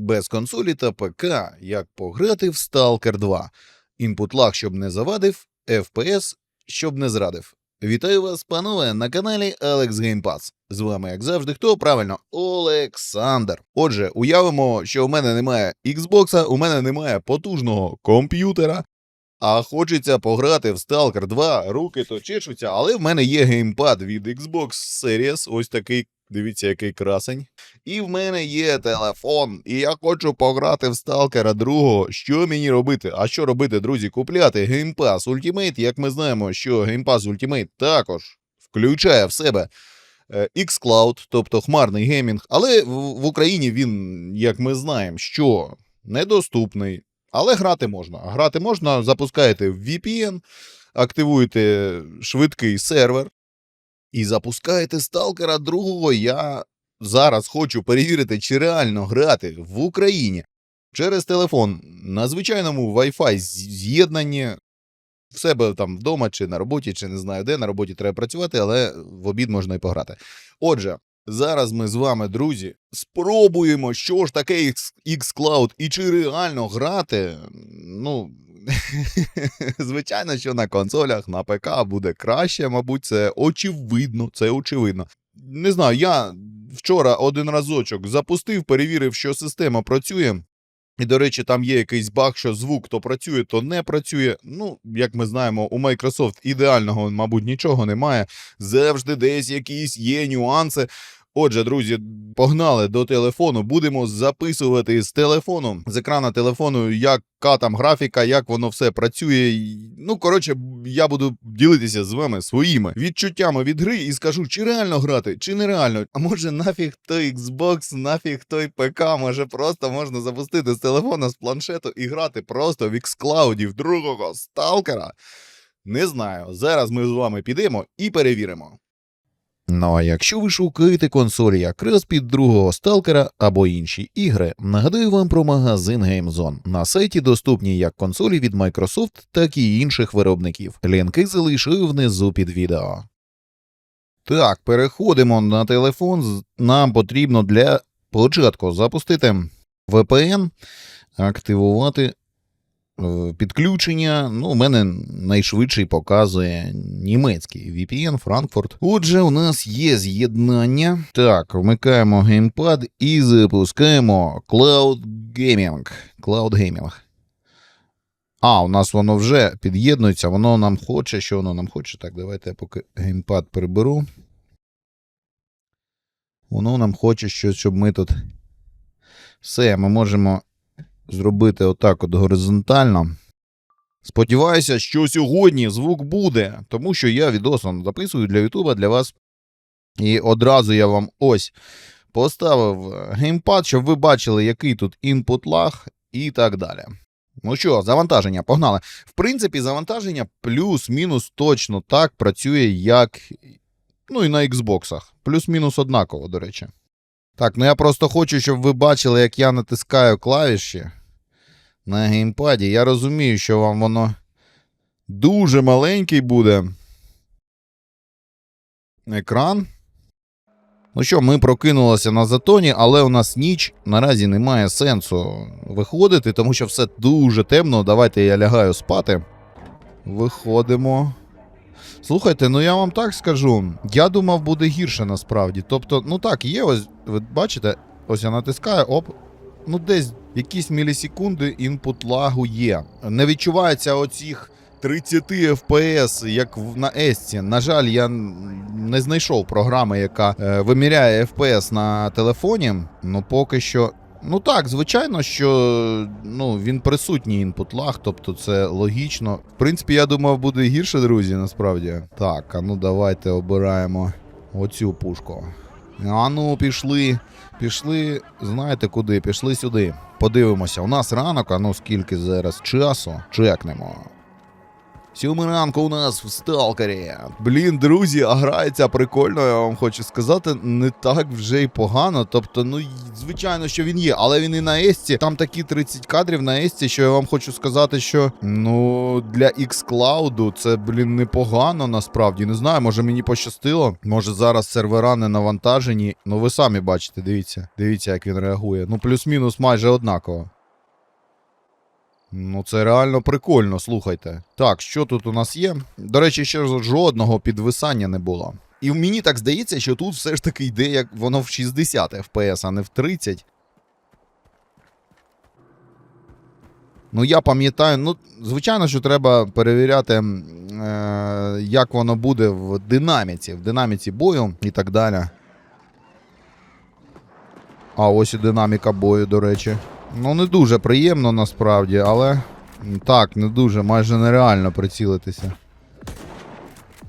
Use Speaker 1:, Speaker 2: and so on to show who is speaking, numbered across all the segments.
Speaker 1: Без консолі та ПК, як пограти в Stalker 2. Інпут лаг, щоб не завадив, FPS, щоб не зрадив. Вітаю вас, панове, на каналі Alex Game. З вами, як завжди, хто правильно, Олександр. Отже, уявимо, що у мене немає Xbox, у мене немає потужного комп'ютера, а хочеться пограти в Stalker 2, руки то чешуться, але в мене є геймпад від Xbox Series, ось такий, дивіться, який красень. І в мене є телефон, і я хочу пограти в Сталкера другого. Що мені робити? А що робити, друзі? Купляти Pass Ultimate, як ми знаємо, що Pass Ultimate також включає в себе е, xCloud, тобто хмарний геймінг, але в Україні він, як ми знаємо, що недоступний. Але грати можна. Грати можна, запускаєте VPN, активуєте швидкий сервер і запускаєте сталкера другого. Я зараз хочу перевірити, чи реально грати в Україні через телефон на звичайному Wi-Fi з'єднанні в себе там вдома, чи на роботі, чи не знаю де. На роботі треба працювати, але в обід можна і пограти. Отже, зараз ми з вами, друзі, спробуємо, що ж таке xCloud і чи реально грати. Ну. Звичайно, що на консолях, на ПК буде краще, мабуть, це очевидно. Це очевидно. Не знаю, я вчора один разочок запустив, перевірив, що система працює. І, до речі, там є якийсь баг, що звук то працює, то не працює. Ну, як ми знаємо, у Microsoft ідеального, мабуть, нічого немає. Завжди десь якісь є нюанси. Отже, друзі, погнали до телефону. Будемо записувати з телефону, з екрана телефону, яка там графіка, як воно все працює. Ну, коротше, я буду ділитися з вами своїми відчуттями від гри і скажу, чи реально грати, чи нереально. А може нафіг той Xbox, нафіг той ПК, може просто можна запустити з телефона, з планшету і грати просто в xCloud другого сталкера. Не знаю. Зараз ми з вами підемо і перевіримо. Ну а якщо ви шукаєте консолі якраз під другого сталкера або інші ігри, нагадую вам про магазин GameZone. На сайті доступні як консолі від Microsoft, так і інших виробників. Лінки залишаю внизу під відео. Так, переходимо на телефон. Нам потрібно для початку запустити VPN, активувати підключення. Ну, у мене найшвидший показує німецький VPN Франкфурт. Отже, у нас є з'єднання. Так, вмикаємо геймпад і запускаємо Cloud Gaming. Cloud Gaming. А, у нас воно вже під'єднується, воно нам хоче. Що воно нам хоче? Так, давайте я поки геймпад приберу. Воно нам хоче щось, щоб ми тут. Все, ми можемо зробити отак от горизонтально. Сподіваюся, що сьогодні звук буде, тому що я відосно записую для Ютуба для вас. І одразу я вам ось поставив е, геймпад, щоб ви бачили, який тут інпут лаг і так далі. Ну що, завантаження, погнали. В принципі, завантаження плюс-мінус точно так працює, як ну і на Xbox. Плюс-мінус однаково, до речі. Так, ну я просто хочу, щоб ви бачили, як я натискаю клавіші на геймпаді. Я розумію, що вам воно дуже маленький буде. Екран. Ну що, ми прокинулися на затоні, але у нас ніч. Наразі немає сенсу виходити, тому що все дуже темно. Давайте я лягаю спати. Виходимо. Слухайте, ну я вам так скажу. Я думав, буде гірше насправді. Тобто, ну так, є ось, ви бачите, ось я натискаю, оп. Ну, десь якісь мілісекунди інпут лагу є. Не відчувається оцих 30 FPS, як на Есці. На жаль, я не знайшов програми, яка е, виміряє FPS на телефоні. Ну, поки що. Ну так, звичайно, що ну, він присутній інпут лаг, тобто це логічно. В принципі, я думав, буде гірше, друзі, насправді. Так, а ну давайте обираємо оцю пушку. А ну, пішли. Пішли, знаєте куди? Пішли сюди. Подивимося. У нас ранок, а ну скільки зараз часу. Чекнемо. Сьомий ранку у нас в сталкері. Блін, друзі, а грається прикольно, я вам хочу сказати, не так вже й погано. Тобто, ну, звичайно, що він є, але він і на Есті. Там такі 30 кадрів на Есті, що я вам хочу сказати, що ну для xCloud це, блін, непогано насправді. Не знаю, може мені пощастило. Може зараз сервера не навантажені. Ну ви самі бачите, дивіться. Дивіться, як він реагує. Ну, плюс-мінус майже однаково. Ну, це реально прикольно, слухайте. Так, що тут у нас є? До речі, ще жодного підвисання не було. І мені так здається, що тут все ж таки йде, як воно в 60 FPS, а не в 30. Ну, я пам'ятаю, ну, звичайно, що треба перевіряти, е, як воно буде в динаміці, в динаміці бою і так далі. А ось і динаміка бою, до речі. Ну, не дуже приємно насправді, але. Так, не дуже, майже нереально прицілитися.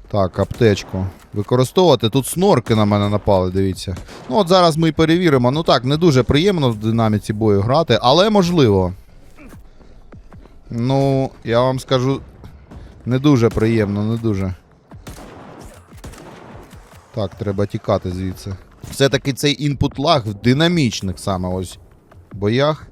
Speaker 1: Так, аптечку. Використовувати. Тут снорки на мене напали, дивіться. Ну, от зараз ми і перевіримо. Ну так, не дуже приємно в динаміці бою грати, але можливо. Ну, я вам скажу. Не дуже приємно, не дуже. Так, треба тікати звідси. Все-таки цей інпут лаг в динамічних саме ось боях.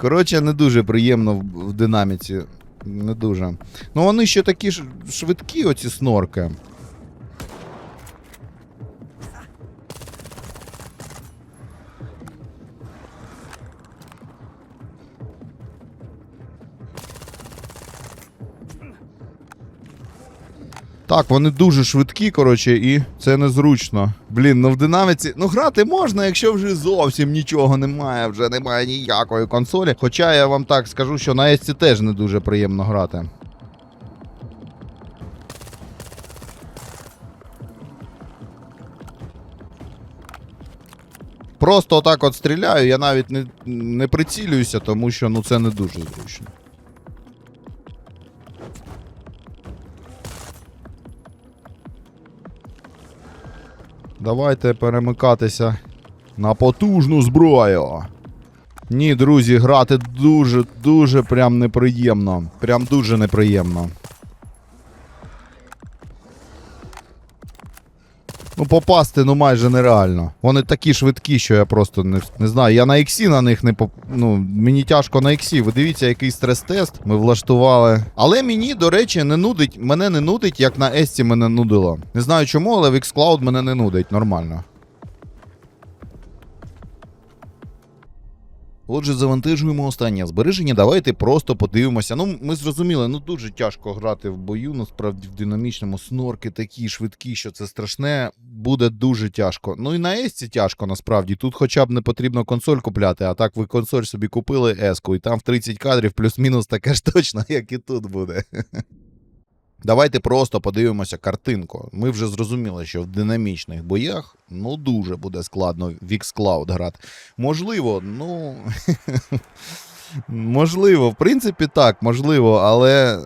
Speaker 1: Коротше, не дуже приємно в, динаміці. Не дуже. Ну вони ще такі ж швидкі, оці снорки. Так, вони дуже швидкі, коротше, і це незручно. Блін, ну в динаміці. Ну грати можна, якщо вже зовсім нічого немає, вже немає ніякої консолі. Хоча я вам так скажу, що на Есці теж не дуже приємно грати. Просто отак от стріляю, я навіть не, не прицілююся, тому що ну це не дуже зручно. Давайте перемикатися на потужну зброю. Ні, друзі, грати дуже, дуже прям неприємно. Прям дуже неприємно. Ну, попасти ну майже нереально. Вони такі швидкі, що я просто не, не знаю. Я на іксі на них не поп... Ну, мені тяжко на іксі. Ви дивіться, який стрес-тест ми влаштували. Але мені, до речі, не нудить. Мене не нудить, як на Есті мене нудило. Не знаю чому, але в xCloud мене не нудить нормально. Отже, завантажуємо останнє збереження. Давайте просто подивимося. Ну, ми зрозуміли, ну дуже тяжко грати в бою. Насправді в динамічному снорки такі швидкі, що це страшне. Буде дуже тяжко. Ну і на Есці тяжко насправді. Тут хоча б не потрібно консоль купляти, а так ви консоль собі купили еску, і там в 30 кадрів плюс-мінус таке ж точно, як і тут буде. Давайте просто подивимося картинку. Ми вже зрозуміли, що в динамічних боях ну дуже буде складно в xCloud грати. Можливо, ну. можливо, в принципі, так, можливо, але.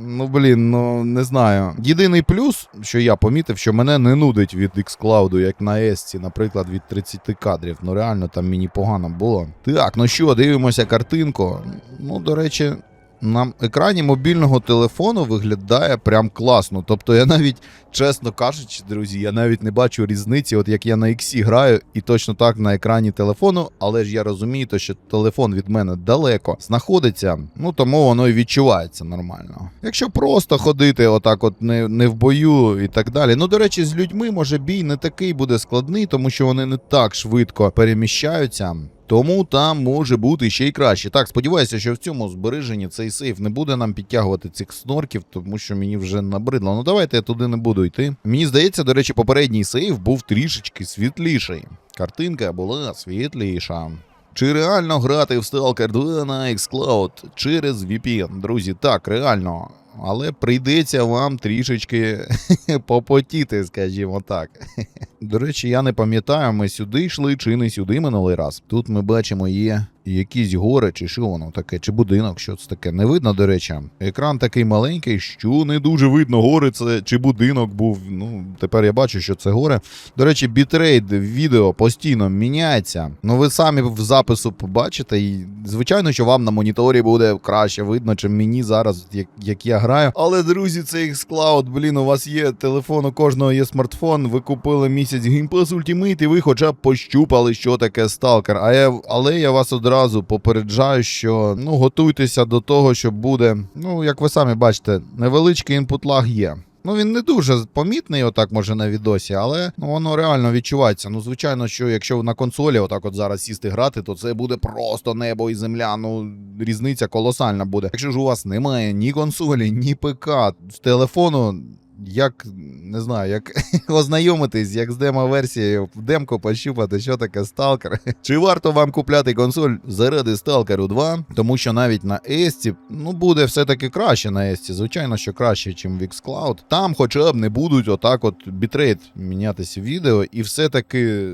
Speaker 1: Ну, блін, ну не знаю. Єдиний плюс, що я помітив, що мене не нудить від xCloud, як на Есці, наприклад, від 30 кадрів. Ну реально там мені погано було. Так, ну що, дивимося картинку. Ну, до речі, на екрані мобільного телефону виглядає прям класно. Тобто я навіть, чесно кажучи, друзі, я навіть не бачу різниці, от як я на X граю, і точно так на екрані телефону, але ж я розумію, то, що телефон від мене далеко знаходиться, ну тому воно і відчувається нормально. Якщо просто ходити, отак, от не, не в бою і так далі. Ну, до речі, з людьми може бій не такий буде складний, тому що вони не так швидко переміщаються. Тому там може бути ще й краще. Так, сподіваюся, що в цьому збереженні цей сейф не буде нам підтягувати цих снорків, тому що мені вже набридло. Ну давайте я туди не буду йти. Мені здається, до речі, попередній сейф був трішечки світліший. Картинка була світліша. Чи реально грати в Stalker 2 на xCloud через VPN? Друзі, так, реально. Але прийдеться вам трішечки попотіти, скажімо так. До речі, я не пам'ятаю, ми сюди йшли чи не сюди минулий раз. Тут ми бачимо є якісь гори, чи що воно таке, чи будинок, що це таке. Не видно, до речі. Екран такий маленький, що не дуже видно, гори це чи будинок був. Ну, тепер я бачу, що це гори. До речі, бітрейт відео постійно міняється. Ну, ви самі в запису побачите, і звичайно, що вам на моніторі буде краще видно, чим мені зараз, як, як я граю. Але, друзі, це Xcloud, блін, у вас є телефон, у кожного є смартфон. Ви купили місяць Game Pass Ultimate, і ви хоча б пощупали, що таке сталкер. А я, але я вас одразу попереджаю, що ну готуйтеся до того, що буде. Ну, як ви самі бачите, невеличкий інпут лаг є. Ну, він не дуже помітний, отак може на відосі, але ну воно реально відчувається. Ну, звичайно, що якщо на консолі отак от зараз сісти грати, то це буде просто небо і земля. Ну, різниця колосальна буде. Якщо ж у вас немає ні консолі, ні ПК з телефону. Як не знаю, як ознайомитись, як з демо-версією в демку пощупати, що таке сталкер. Чи варто вам купляти консоль заради Сталкеру 2? Тому що навіть на Есті ну буде все-таки краще на Есті. Звичайно, що краще, ніж в Xcloud. Там хоча б не будуть отак, от бітрейт мінятися відео, і все-таки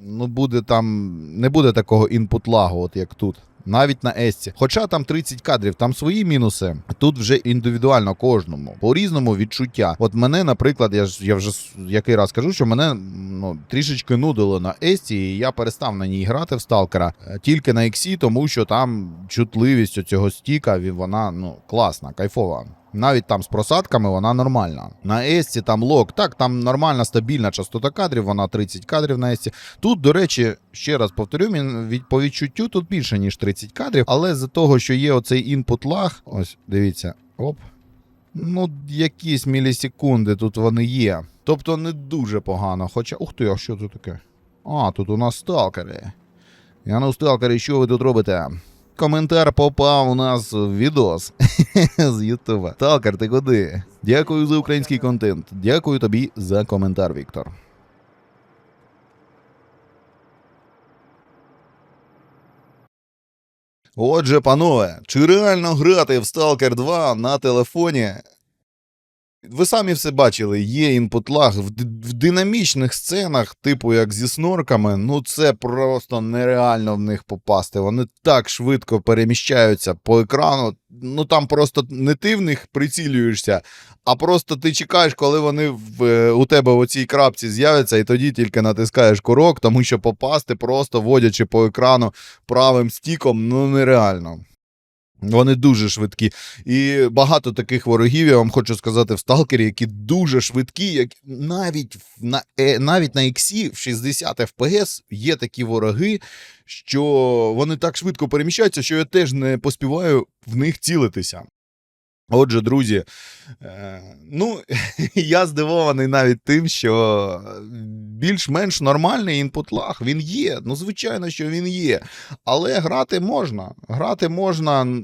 Speaker 1: ну буде там не буде такого інпут лагу, от як тут. Навіть на Есці. Хоча там 30 кадрів, там свої мінуси. Тут вже індивідуально кожному. По-різному відчуття. От мене, наприклад, я ж я вже який раз кажу, що мене ну, трішечки нудило на Есті, і я перестав на ній грати в Сталкера е, тільки на Ексі, тому що там чутливість цього стіка, вона ну, класна, кайфова. Навіть там з просадками вона нормальна. На Есті там лок, так, там нормальна стабільна частота кадрів, вона 30 кадрів на Есті. Тут, до речі, ще раз повторю, по відчуттю тут більше, ніж 30 кадрів, але з-за того, що є оцей інпут лаг, ось дивіться, оп. Ну, якісь мілісекунди тут вони є. Тобто не дуже погано. Хоча. Ух ти, а що тут таке? А, тут у нас сталкери. Я ну, сталкери, що ви тут робите? Коментар попав у нас в відос з Ютуба. Сталкер, ти куди? Дякую за український контент. Дякую тобі за коментар, Віктор. Отже, панове, чи реально грати в Stalker 2 на телефоні? Ви самі все бачили, є інпут-лаг в, в динамічних сценах, типу як зі снорками, ну це просто нереально в них попасти. Вони так швидко переміщаються по екрану. Ну там просто не ти в них прицілюєшся, а просто ти чекаєш, коли вони в, е, у тебе в оцій крапці з'являться, і тоді тільки натискаєш курок, тому що попасти, просто водячи по екрану правим стіком, ну нереально. Вони дуже швидкі. І багато таких ворогів, я вам хочу сказати, в Сталкері, які дуже швидкі, як навіть на, е, навіть на Іксі в 60 FPS є такі вороги, що вони так швидко переміщаються, що я теж не поспіваю в них цілитися. Отже, друзі, е, ну, я здивований навіть тим, що більш-менш нормальний інпут лаг він є. Ну, звичайно, що він є. Але грати можна. Грати можна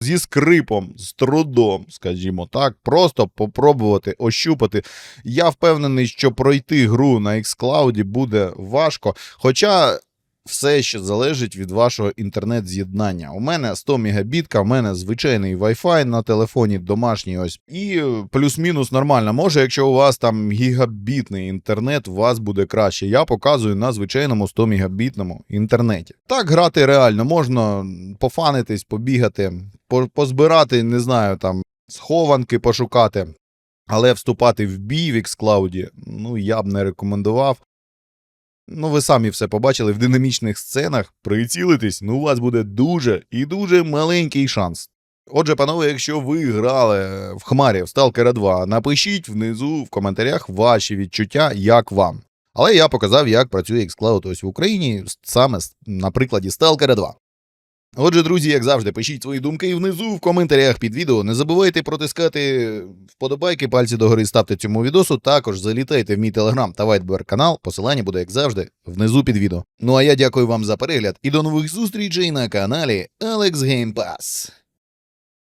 Speaker 1: зі скрипом, з трудом, скажімо так, просто попробувати ощупати. Я впевнений, що пройти гру на xCloud буде важко. Хоча. Все ще залежить від вашого інтернет-з'єднання. У мене 100 мегабітка, у мене звичайний Wi-Fi на телефоні домашній ось. І плюс-мінус нормально. Може, якщо у вас там гігабітний інтернет, у вас буде краще. Я показую на звичайному 100 мегабітному інтернеті. Так грати реально можна пофанитись, побігати, позбирати, не знаю, там схованки пошукати. Але вступати в бій в xCloud, ну я б не рекомендував. Ну, ви самі все побачили в динамічних сценах. Прицілитись, ну у вас буде дуже і дуже маленький шанс. Отже, панове, якщо ви грали в Хмарі в Stalker 2, напишіть внизу в коментарях ваші відчуття, як вам. Але я показав, як працює xCloud ось в Україні, саме на прикладі Stalker 2. Отже, друзі, як завжди, пишіть свої думки внизу в коментарях під відео. Не забувайте протискати вподобайки, пальці догори ставте цьому відосу. Також залітайте в мій телеграм та вайтбер канал. Посилання буде, як завжди, внизу під відео. Ну а я дякую вам за перегляд і до нових зустрічей на каналі Game Pass.